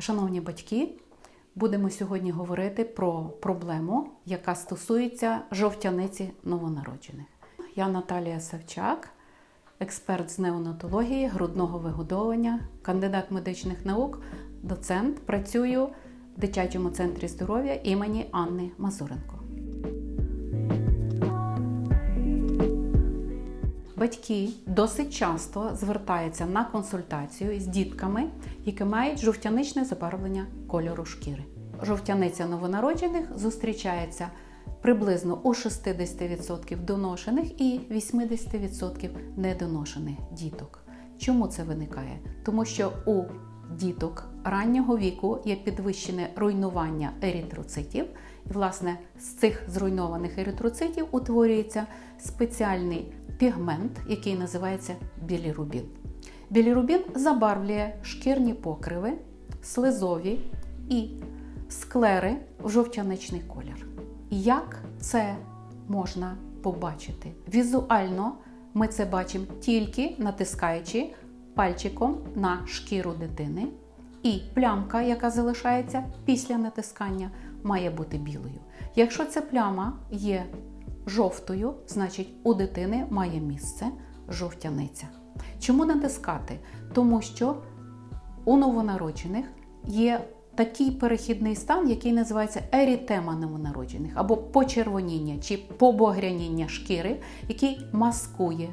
Шановні батьки, будемо сьогодні говорити про проблему, яка стосується жовтяниці новонароджених. Я Наталія Савчак, експерт з неонатології, грудного вигодовування, кандидат медичних наук, доцент. Працюю в дитячому центрі здоров'я імені Анни Мазуренко. Батьки досить часто звертаються на консультацію з дітками, які мають жовтяничне забарвлення кольору шкіри. Жовтяниця новонароджених зустрічається приблизно у 60% доношених і 80% недоношених діток. Чому це виникає? Тому що у діток раннього віку є підвищене руйнування еритроцитів, і, власне, з цих зруйнованих еритроцитів утворюється спеціальний пігмент, який називається білірубін. Білірубін забарвлює шкірні покриви, слизові і склери в жовтяничний колір. Як це можна побачити? Візуально ми це бачимо тільки натискаючи пальчиком на шкіру дитини, і плямка, яка залишається після натискання, має бути білою. Якщо ця пляма є жовтою, значить у дитини має місце жовтяниця. Чому натискати? Тому що у новонароджених є такий перехідний стан, який називається ерітема новонароджених, або почервоніння чи побагряніння шкіри, який маскує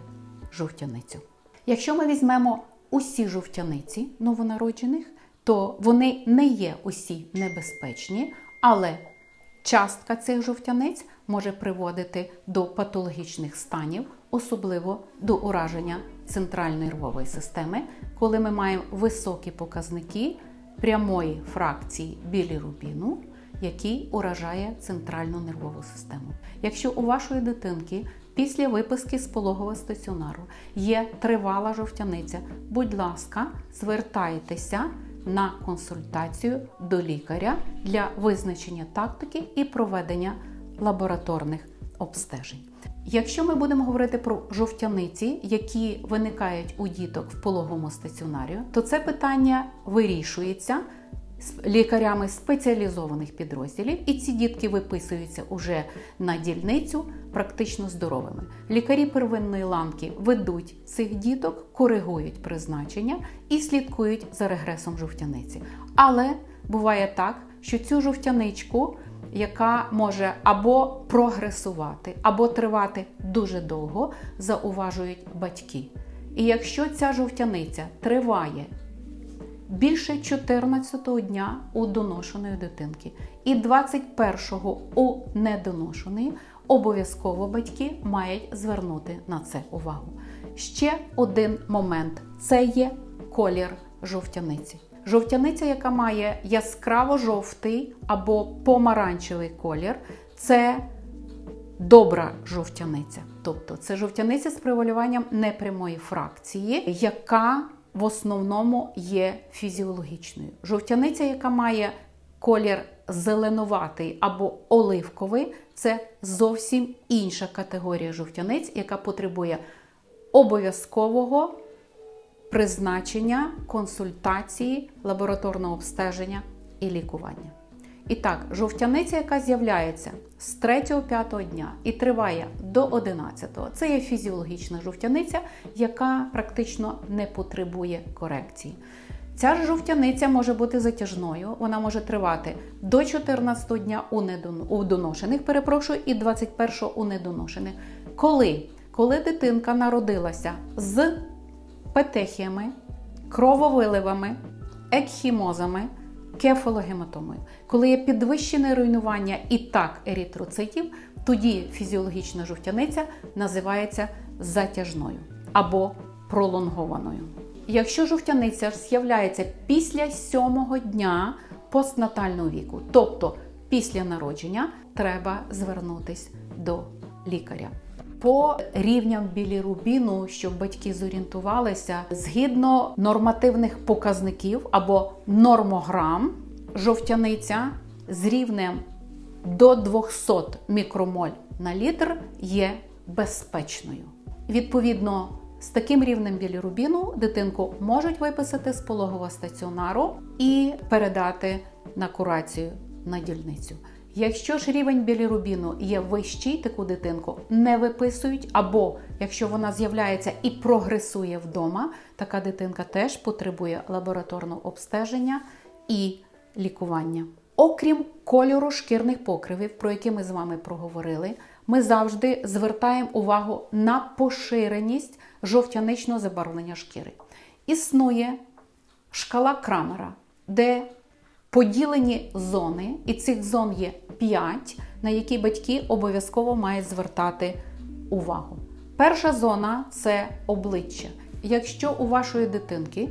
жовтяницю. Якщо ми візьмемо усі жовтяниці новонароджених, то вони не є усі небезпечні, але частка цих жовтяниць може приводити до патологічних станів, особливо до ураження центральної нервової системи, коли ми маємо високі показники прямої фракції білірубіну, який уражає центральну нервову систему. Якщо у вашої дитинки після виписки з пологового стаціонару є тривала жовтяниця, будь ласка, звертайтеся на консультацію до лікаря для визначення тактики і проведення лабораторних обстежень. Якщо ми будемо говорити про жовтяниці, які виникають у діток в пологовому стаціонарі, то це питання вирішується лікарями спеціалізованих підрозділів, і ці дітки виписуються уже на дільницю практично здоровими. Лікарі первинної ланки ведуть цих діток, коригують призначення і слідкують за регресом жовтяниці. Але буває так, що цю жовтяничку яка може або прогресувати, або тривати дуже довго, зауважують батьки. І якщо ця жовтяниця триває більше 14-го дня у доношеної дитинки і 21-го у недоношеної, обов'язково батьки мають звернути на це увагу. Ще один момент це є колір жовтяниці. Жовтяниця, яка має яскраво-жовтий або помаранчевий колір, це добра жовтяниця. Тобто це жовтяниця з превалюванням непрямої фракції, яка в основному є фізіологічною. Жовтяниця, яка має колір зеленуватий або оливковий, це зовсім інша категорія жовтяниць, яка потребує обов'язкового призначення, консультації, лабораторного обстеження і лікування. І так, жовтяниця, яка з'являється з 3-5 дня і триває до 11-го, це є фізіологічна жовтяниця, яка практично не потребує корекції. Ця ж жовтяниця може бути затяжною, вона може тривати до 14 дня у, недон... у доношених, перепрошую, і 21 у недоношених. Коли? Коли дитинка народилася з петехіями, крововиливами, екхімозами, кефалогематомою. Коли є підвищене руйнування і так еритроцитів, тоді фізіологічна жовтяниця називається затяжною або пролонгованою. Якщо жовтяниця з'являється після сьомого дня постнатального віку, тобто після народження, треба звернутися до лікаря. По рівням білірубіну, щоб батьки зорієнтувалися, згідно нормативних показників або нормограм, жовтяниця з рівнем до 200 мікромоль на літр є безпечною. Відповідно, з таким рівнем білірубіну дитинку можуть виписати з пологового стаціонару і передати на курацію на дільницю. Якщо ж рівень білірубіну є вищий, таку дитинку не виписують, або якщо вона з'являється і прогресує вдома, така дитинка теж потребує лабораторного обстеження і лікування. Окрім кольору шкірних покривів, про які ми з вами проговорили, ми завжди звертаємо увагу на поширеність жовтяничного забарвлення шкіри. Існує шкала Крамера, де поділені зони, і цих зон є 5, на які батьки обов'язково мають звертати увагу. Перша зона це обличчя. Якщо у вашої дитинки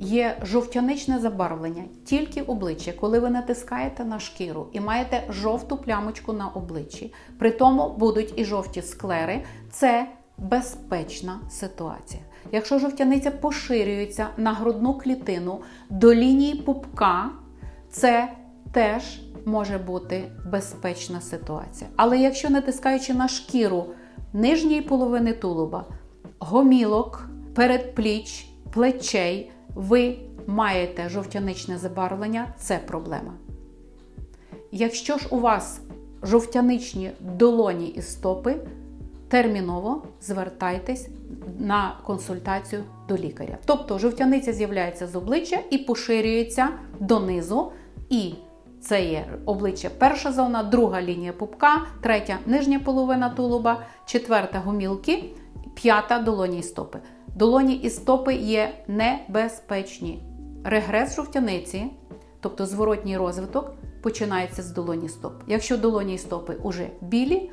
є жовтяничне забарвлення тільки обличчя, коли ви натискаєте на шкіру і маєте жовту плямочку на обличчі, при тому будуть і жовті склери, це безпечна ситуація. Якщо жовтяниця поширюється на грудну клітину до лінії пупка, це теж може бути безпечна ситуація. Але якщо натискаючи на шкіру нижньої половини тулуба, гомілок, передпліч, плечей, ви маєте жовтяничне забарвлення, це проблема. Якщо ж у вас жовтяничні долоні і стопи, терміново звертайтесь на консультацію до лікаря. Тобто жовтяниця з'являється з обличчя і поширюється донизу. І це є обличчя перша зона, друга лінія пупка, третя нижня половина тулуба, четверта гомілки, п'ята долоні і стопи. Долоні і стопи є небезпечні. Регрес жовтяниці, тобто зворотній розвиток, починається з долоні стоп. Якщо долоні і стопи уже білі,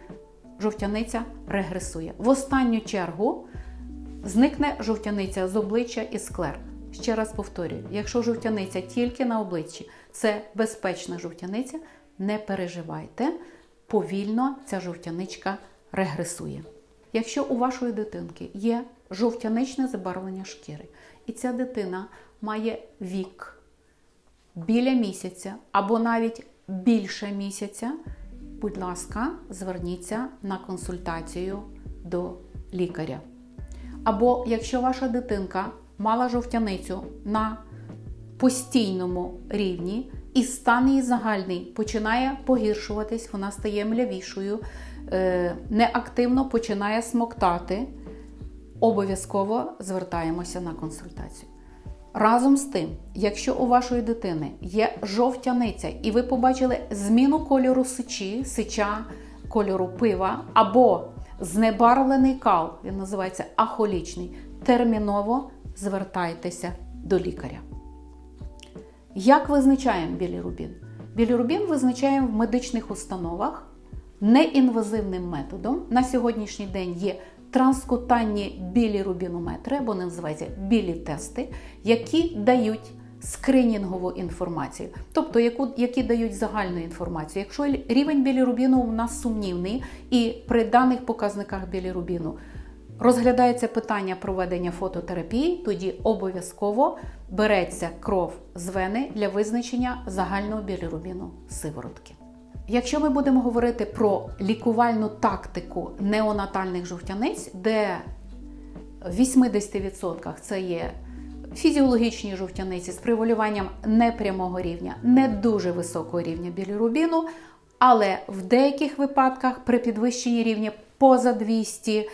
жовтяниця регресує. В останню чергу зникне жовтяниця з обличчя і склер. Ще раз повторюю: якщо жовтяниця тільки на обличчі, це безпечна жовтяниця, не переживайте, повільно ця жовтяничка регресує. Якщо у вашої дитинки є жовтяничне забарвлення шкіри, і ця дитина має вік біля місяця або навіть більше місяця, будь ласка, зверніться на консультацію до лікаря. Або якщо ваша дитинка мала жовтяницю на постійному рівні, і стан її загальний починає погіршуватись, вона стає млявішою, е, неактивно починає смоктати, обов'язково звертаємося на консультацію. Разом з тим, якщо у вашої дитини є жовтяниця, і ви побачили зміну кольору сичі, сича кольору пива, або знебарвлений кал, він називається ахолічний, терміново звертайтеся до лікаря. Як визначаємо білірубін? Білірубін визначаємо в медичних установах неінвазивним методом. На сьогоднішній день є транскутанні білірубінометри, або вони називаються білі тести, які дають скринінгову інформацію, тобто яку, які дають загальну інформацію. Якщо рівень білірубіну у нас сумнівний і при даних показниках білірубіну розглядається питання проведення фототерапії, тоді обов'язково береться кров з вени для визначення загального білірубіну сиворотки. Якщо ми будемо говорити про лікувальну тактику неонатальних жовтяниць, де в 80% це є фізіологічні жовтяниці з привалюванням непрямого рівня, не дуже високого рівня білірубіну, але в деяких випадках при підвищенні рівня поза 200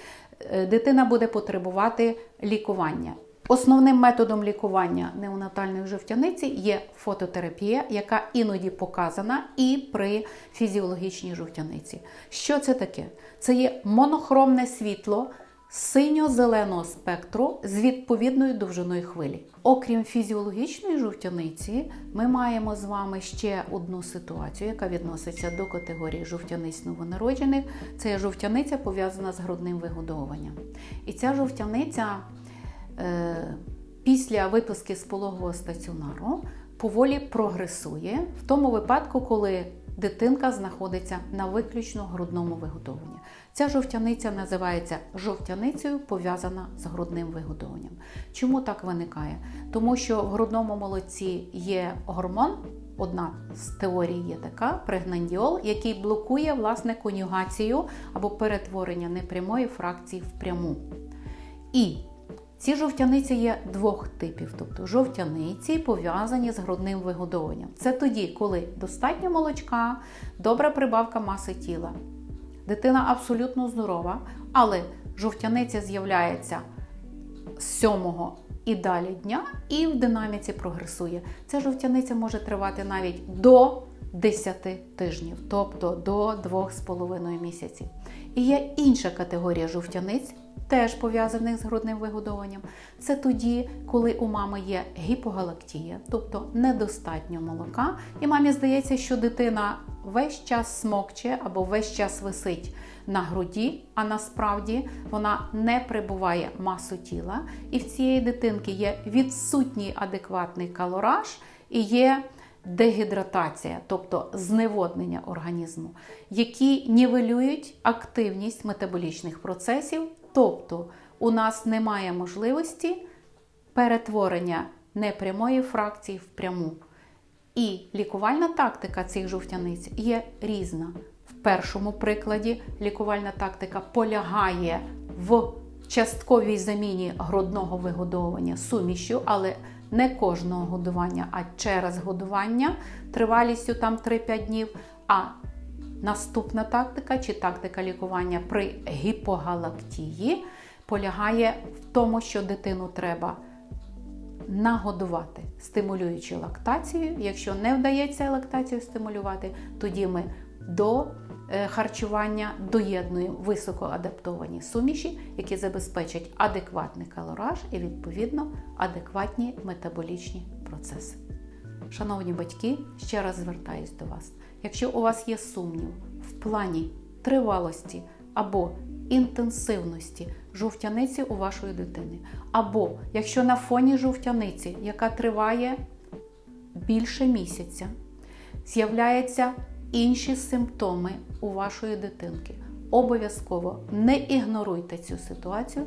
е, дитина буде потребувати лікування. Основним методом лікування неонатальної жовтяниці є фототерапія, яка іноді показана і при фізіологічній жовтяниці. Що це таке? Це є монохромне світло синьо-зеленого спектру з відповідною довжиною хвилі. Окрім фізіологічної жовтяниці, ми маємо з вами ще одну ситуацію, яка відноситься до категорії жовтяниць новонароджених. Це жовтяниця пов'язана з грудним вигодовуванням. І ця жовтяниця. Е, після виписки з пологового стаціонару поволі прогресує в тому випадку, коли дитинка знаходиться на виключно грудному виготовленні. Ця жовтяниця називається жовтяницею, пов'язана з грудним виготовленням. Чому так виникає? Тому що в грудному молоці є гормон. Одна з теорій є така прегнандіол, який блокує власне конюгацію або перетворення непрямої фракції в пряму. І Ці жовтяниці є двох типів, тобто жовтяниці пов'язані з грудним вигодовуванням. Це тоді, коли достатньо молочка, добра прибавка маси тіла. Дитина абсолютно здорова, але жовтяниця з'являється з сьомого і далі дня і в динаміці прогресує. Ця жовтяниця може тривати навіть до 10 тижнів, тобто до 2,5 місяців. І є інша категорія жовтяниць, теж пов'язаних з грудним вигодовуванням. Це тоді, коли у мами є гіпогалактія, тобто недостатньо молока, і мамі здається, що дитина весь час смокче або весь час висить на груді, а насправді вона не прибуває масу тіла, і в цієї дитинки є відсутній адекватний калораж і є дегідратація, тобто зневоднення організму, які нівелюють активність метаболічних процесів, тобто у нас немає можливості перетворення непрямої фракції в пряму. І лікувальна тактика цих жовтяниць є різна. В першому прикладі лікувальна тактика полягає в частковій заміні грудного вигодовування сумішю, але не кожного годування, а через годування тривалістю там 3-5 днів. А наступна тактика чи тактика лікування при гіпогалактії полягає в тому, що дитину треба нагодувати, стимулюючи лактацію. Якщо не вдається лактацію стимулювати, тоді ми до харчування доєднуємо високоадаптовані суміші, які забезпечать адекватний калораж і, відповідно, адекватні метаболічні процеси. Шановні батьки, ще раз звертаюсь до вас. Якщо у вас є сумнів в плані тривалості або інтенсивності жовтяниці у вашої дитини, або якщо на фоні жовтяниці, яка триває більше місяця, з'являються інші симптоми у вашої дитинки, обов'язково не ігноруйте цю ситуацію,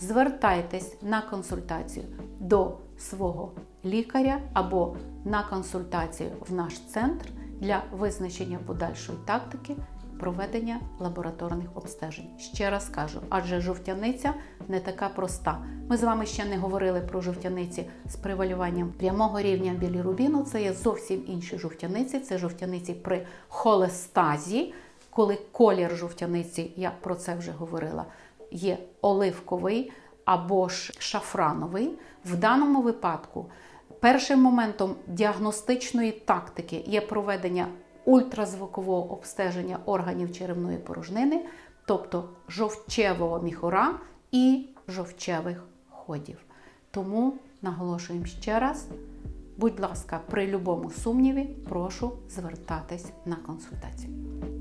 звертайтесь на консультацію до свого лікаря або на консультацію в наш центр для визначення подальшої тактики проведення лабораторних обстежень. Ще раз кажу, адже жовтяниця не така проста. Ми з вами ще не говорили про жовтяниці з превалюванням прямого рівня білірубіну. Це є зовсім інші жовтяниці. Це жовтяниці при холестазі, коли колір жовтяниці, я про це вже говорила, є оливковий або ж шафрановий. В даному випадку. Першим моментом діагностичної тактики є проведення ультразвукового обстеження органів черевної порожнини, тобто жовчевого міхура і жовчевих ходів. Тому наголошуємо ще раз, будь ласка, при будь-якому сумніві, прошу звертатись на консультацію.